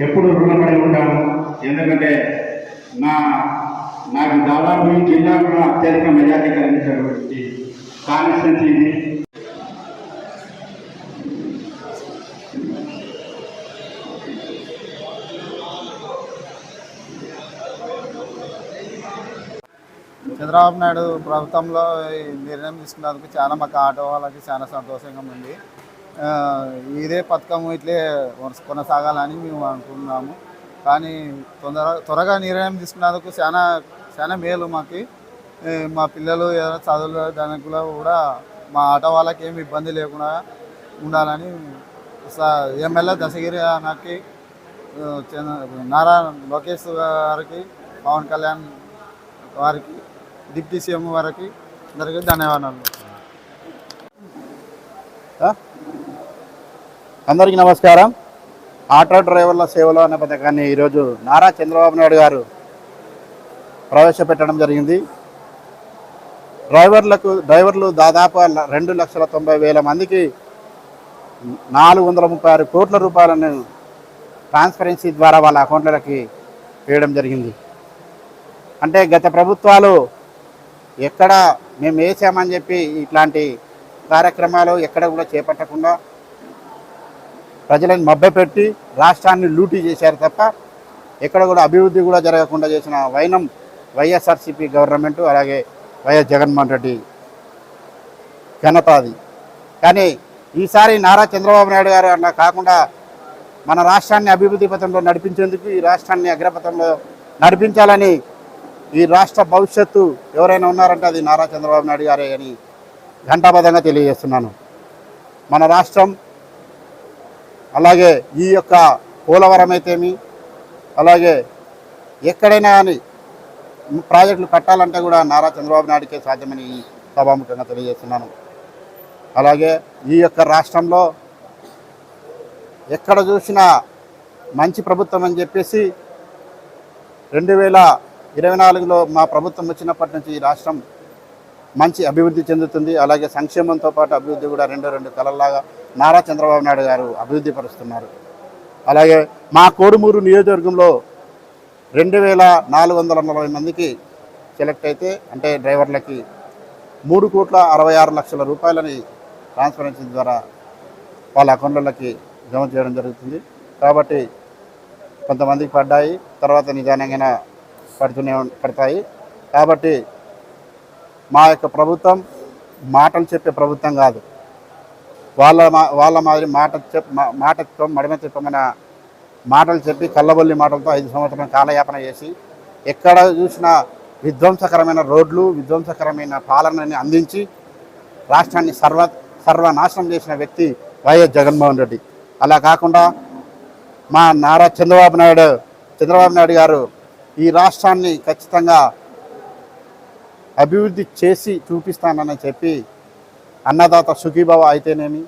ఎప్పుడు రుణపడి ఉంటాను ఎందుకంటే నా నాకు దాదాపు ఈ జిల్లాలో అత్యధిక మెజార్టీ కలిగించినటువంటి కాన్స్టిట్యున్సీ ఇది. చంద్రబాబు నాయుడు ప్రభుత్వంలో నిర్ణయం తీసుకున్నందుకు చాలా మాకు ఆటో వాళ్ళకి చాలా సంతోషంగా ఉంది. ఇదే పథకం ఇట్లే కొనసాగాలని మేము అనుకున్నాము కానీ తొందర త్వరగా నిర్ణయం తీసుకున్నందుకు చాలా చాలా మేలు మాకు. మా పిల్లలు ఏదైనా చదువుల దానికి కూడా మా ఆట వాళ్ళకి ఏమి ఇబ్బంది లేకుండా ఉండాలని స- ఎమ్మెల్యే దశగిరి అన్నకి నారా లోకేష్ గారికి పవన్ కళ్యాణ్ వారికి డిప్యూటీ సీఎం వారికి అందరికీ ధన్యవాదాలు. అందరికీ నమస్కారం. ఆటో డ్రైవర్ల సేవలో అనే పథకాన్ని ఈరోజు నారా చంద్రబాబు నాయుడు గారు ప్రవేశపెట్టడం జరిగింది. డ్రైవర్లకు డ్రైవర్లు దాదాపు రెండు లక్షల తొంభై వేల మందికి నాలుగు వందల ముప్పై ఆరు కోట్ల రూపాయలను ట్రాన్స్పరెన్సీ ద్వారా వాళ్ళ అకౌంట్లకి వేయడం జరిగింది. అంటే గత ప్రభుత్వాలు ఎక్కడ మేము వేసామని చెప్పి ఇట్లాంటి కార్యక్రమాలు ఎక్కడ కూడా చేపట్టకుండా ప్రజలను మభ్యపెట్టి రాష్ట్రాన్ని లూటీ చేశారు తప్ప ఎక్కడ కూడా అభివృద్ధి కూడా జరగకుండా చేసిన వైనం వైఎస్ఆర్సీపీ గవర్నమెంట్ అలాగే వైఎస్ జగన్మోహన్ రెడ్డి ఘనత అది కానీ ఈసారి నారా చంద్రబాబు నాయుడు గారు అలా కాకుండా మన రాష్ట్రాన్ని అభివృద్ధి పథంలో నడిపించేందుకు ఈ రాష్ట్రాన్ని అగ్రపథంలో నడిపించాలని ఈ రాష్ట్ర భవిష్యత్తు ఎవరైనా ఉన్నారంటే అది నారా చంద్రబాబు నాయుడు గారే అని ఘంటాబద్ధంగా తెలియజేస్తున్నాను. మన రాష్ట్రం అలాగే ఈ యొక్క పోలవరం అయితేమి అలాగే ఎక్కడైనా కానీ ప్రాజెక్టులు కట్టాలంటే కూడా నారా చంద్రబాబు నాయుడికే సాధ్యమని ఈ సభాముఖంగా తెలియజేస్తున్నాను. అలాగే ఈ యొక్క రాష్ట్రంలో ఎక్కడ చూసినా మంచి ప్రభుత్వం అని చెప్పేసి రెండు వేల ఇరవై నాలుగులో మా ప్రభుత్వం వచ్చినప్పటి నుంచి ఈ రాష్ట్రం మంచి అభివృద్ధి చెందుతుంది. అలాగే సంక్షేమంతో పాటు అభివృద్ధి కూడా రెండు రెండు కలల్లాగా నారా చంద్రబాబు నాయుడు గారు అభివృద్ధి పరుస్తున్నారు. అలాగే మా కోడుమూరు నియోజకవర్గంలో రెండు వేల నాలుగు వందల నలభై మందికి సెలెక్ట్ అయితే అంటే డ్రైవర్లకి మూడు కోట్ల అరవై ఆరు లక్షల రూపాయలని ట్రాన్స్పరెన్సీ ద్వారా వాళ్ళ అకౌంట్లకి జమ చేయడం జరుగుతుంది. కాబట్టి కొంతమందికి పడ్డాయి తర్వాత నిదానంగా పడుతూనే పడతాయి. కాబట్టి మా యొక్క ప్రభుత్వం మాటలు చెప్పే ప్రభుత్వం కాదు. వాళ్ళ మా వాళ్ళ మాదిరి మాట చెప్ మాట చెప్పం మడిమ చెప్పమన్న మాటలు చెప్పి కళ్ళబొల్లి మాటలతో ఐదు సంవత్సరం కాలయాపన చేసి ఎక్కడ చూసినా విధ్వంసకరమైన రోడ్లు విధ్వంసకరమైన పాలనని అందించి రాష్ట్రాన్ని సర్వ సర్వనాశనం చేసిన వ్యక్తి వైఎస్ జగన్మోహన్ రెడ్డి. అలా కాకుండా మా నారా చంద్రబాబు నాయుడు చంద్రబాబు నాయుడు గారు ఈ రాష్ట్రాన్ని ఖచ్చితంగా అభివృద్ధి చేసి చూపిస్తానని చెప్పి అన్నదాత సుఖీభావ అయితేనేమి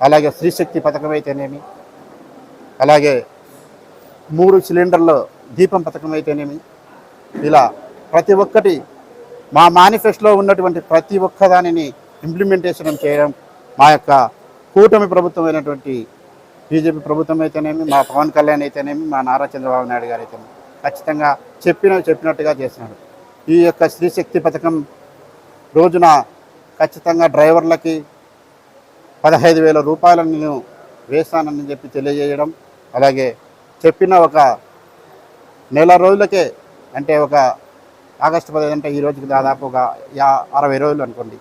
అలాగే స్త్రీశక్తి పథకం అయితేనేమి అలాగే మూడు సిలిండర్ల దీపం పథకం అయితేనేమి ఇలా ప్రతి ఒక్కటి మా మేనిఫెస్టోలో ఉన్నటువంటి ప్రతి ఒక్క దానిని ఇంప్లిమెంటేషన్ చేయడం మా యొక్క కూటమి ప్రభుత్వం అయినటువంటి బీజేపీ ప్రభుత్వం అయితేనేమి మా పవన్ కళ్యాణ్ అయితేనేమి మా నారా చంద్రబాబు నాయుడు గారు అయితేనేమి ఖచ్చితంగా చెప్పిన చెప్పినట్టుగా చేసినాడు. ఈ యొక్క స్త్రీశక్తి పథకం రోజున ఖచ్చితంగా డ్రైవర్లకి పదహైదు వేల రూపాయలను నేను వేస్తానని చెప్పి తెలియజేయడం అలాగే చెప్పిన ఒక నెల రోజులకే అంటే ఒక ఆగస్టు పదిహేను అంటే ఈ రోజుకి దాదాపు ఒక యా అరవై రోజులు అనుకోండి.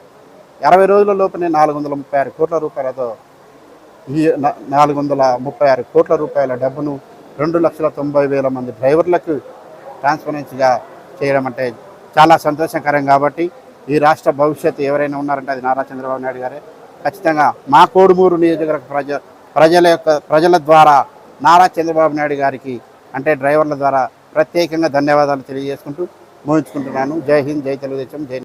అరవై రోజుల లోపలే నాలుగు వందల ముప్పై ఆరు కోట్ల రూపాయలతో ఈ నాలుగు వందల ముప్పై ఆరు కోట్ల రూపాయల డబ్బును రెండు లక్షల తొంభై వేల మంది డ్రైవర్లకు ట్రాన్స్పరెన్సీగా చేయడం అంటే చాలా సంతోషకరం కాబట్టి ఈ రాష్ట్ర భవిష్యత్తు ఎవరైనా ఉన్నారంటే అది నారా చంద్రబాబు నాయుడు గారే. ఖచ్చితంగా మా కోడుమూరు నియోజకవర్గ ప్రజ ప్రజల యొక్క ప్రజల ద్వారా నారా చంద్రబాబు నాయుడు గారికి అంటే డ్రైవర్ల ద్వారా ప్రత్యేకంగా ధన్యవాదాలు తెలియజేసుకుంటూ ముగించుకుంటున్నాను. జై హింద్ జై తెలుగుదేశం జై